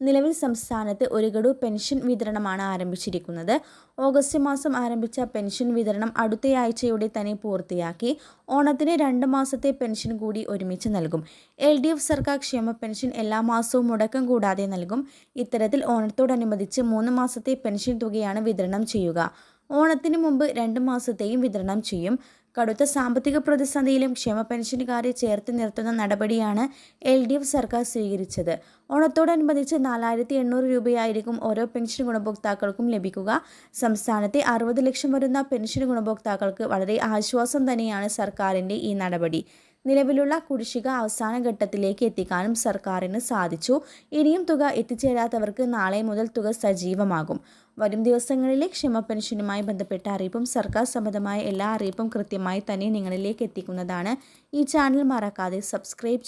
നിലവിൽ സംസ്ഥാനത്ത് ഒരു ഗഡു പെൻഷൻ വിതരണമാണ് ആരംഭിച്ചിരിക്കുന്നത്. ഓഗസ്റ്റ് മാസം ആരംഭിച്ച പെൻഷൻ വിതരണം അടുത്തയാഴ്ചയോടെ തന്നെ പൂർത്തിയാക്കി. ഓണത്തിന് രണ്ട് മാസത്തെ പെൻഷൻ കൂടി ഒരുമിച്ച് നൽകും. എൽ ഡി എഫ് സർക്കാർ ക്ഷേമ പെൻഷൻ എല്ലാ മാസവും മുടക്കം കൂടാതെ നൽകും. ഇത്തരത്തിൽ ഓണത്തോടനുബന്ധിച്ച് മൂന്ന് മാസത്തെ പെൻഷൻ തുകയാണ് വിതരണം ചെയ്യുക. ഓണത്തിന് മുമ്പ് രണ്ട് മാസത്തെയും വിതരണം ചെയ്യും. കടുത്ത സാമ്പത്തിക പ്രതിസന്ധിയിലും ക്ഷേമ പെൻഷനുകാരെ ചേർത്ത് നിർത്തുന്ന നടപടിയാണ് എൽ ഡി എഫ് സർക്കാർ സ്വീകരിച്ചത്. ഓണത്തോടനുബന്ധിച്ച് നാലായിരത്തി എണ്ണൂറ് രൂപയായിരിക്കും ഓരോ പെൻഷൻ ഗുണഭോക്താക്കൾക്കും ലഭിക്കുക. സംസ്ഥാനത്തെ അറുപത് ലക്ഷം വരുന്ന പെൻഷൻ ഗുണഭോക്താക്കൾക്ക് വളരെ ആശ്വാസം തന്നെയാണ് സർക്കാരിന്റെ ഈ നടപടി. നിലവിലുള്ള കുടിശ്ശിക അവസാന ഘട്ടത്തിലേക്ക് എത്തിക്കാനും സർക്കാരിന് സാധിച്ചു. ഇനിയും തുക എത്തിച്ചേരാത്തവർക്ക് നാളെ മുതൽ തുക സജീവമാകും. വരും ദിവസങ്ങളിലെ ക്ഷമ പെൻഷനുമായി ബന്ധപ്പെട്ട അറിയിപ്പും സർക്കാർ സംബന്ധമായ എല്ലാ അറിയിപ്പും കൃത്യമായി തന്നെ നിങ്ങളിലേക്ക് എത്തിക്കുന്നതാണ്. ഈ ചാനൽ മറക്കാതെ സബ്സ്ക്രൈബ്